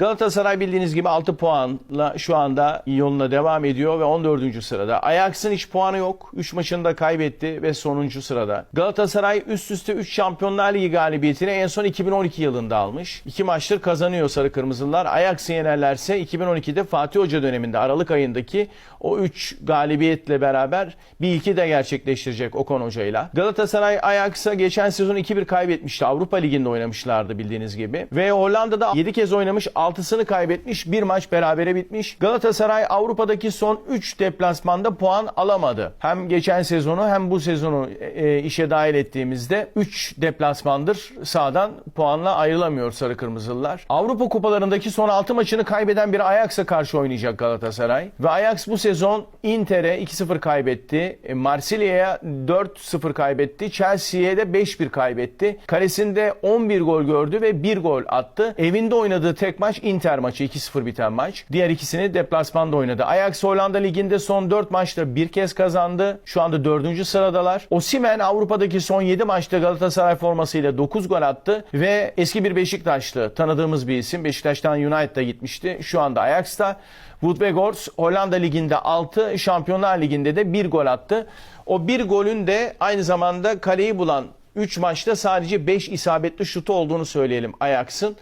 Galatasaray bildiğiniz gibi 6 puanla şu anda yoluna devam ediyor ve 14. sırada. Ajax'ın hiç puanı yok. 3 maçını da kaybetti ve sonuncu sırada. Galatasaray üst üste 3 Şampiyonlar Ligi galibiyetini en son 2012 yılında almış. 2 maçtır kazanıyor Sarı Kırmızılar. Ajax'ı yenerlerse 2012'de Fatih Hoca döneminde Aralık ayındaki o 3 galibiyetle beraber bir iki de gerçekleştirecek Okan Hoca'yla. Galatasaray Ajax'a geçen sezon 2-1 kaybetmişti. Avrupa Ligi'nde oynamışlardı bildiğiniz gibi. Ve Hollanda'da 7 kez oynamış, 6'sını kaybetmiş, bir maç berabere bitmiş. Galatasaray Avrupa'daki son 3 deplasmanda puan alamadı. Hem geçen sezonu hem bu sezonu e, işe dahil ettiğimizde 3 deplasmandır sağdan puanla ayrılamıyor Sarı Kırmızılılar. Avrupa kupalarındaki son 6 maçını kaybeden bir Ajax'a karşı oynayacak Galatasaray. Ve Ajax bu sezon Inter'e 2-0 kaybetti. E, Marsilya'ya 4-0 kaybetti. Chelsea'ye de 5-1 kaybetti. Kalesinde 11 gol gördü ve 1 gol attı. Evinde oynadığı tek maç Inter maçı 2-0 biten maç. Diğer ikisini deplasmanda oynadı. Ajax Hollanda Ligi'nde son 4 maçta bir kez kazandı. Şu anda 4. sıradalar. Osimhen Avrupa'daki son 7 maçta Galatasaray formasıyla 9 gol attı ve eski bir Beşiktaşlı tanıdığımız bir isim. Beşiktaş'tan United'a gitmişti. Şu anda Ajax'ta. Wout Weghorst Hollanda Ligi'nde 6, Şampiyonlar Ligi'nde de 1 gol attı. O bir golün de aynı zamanda kaleyi bulan 3 maçta sadece 5 isabetli şutu olduğunu söyleyelim Ajax'ın.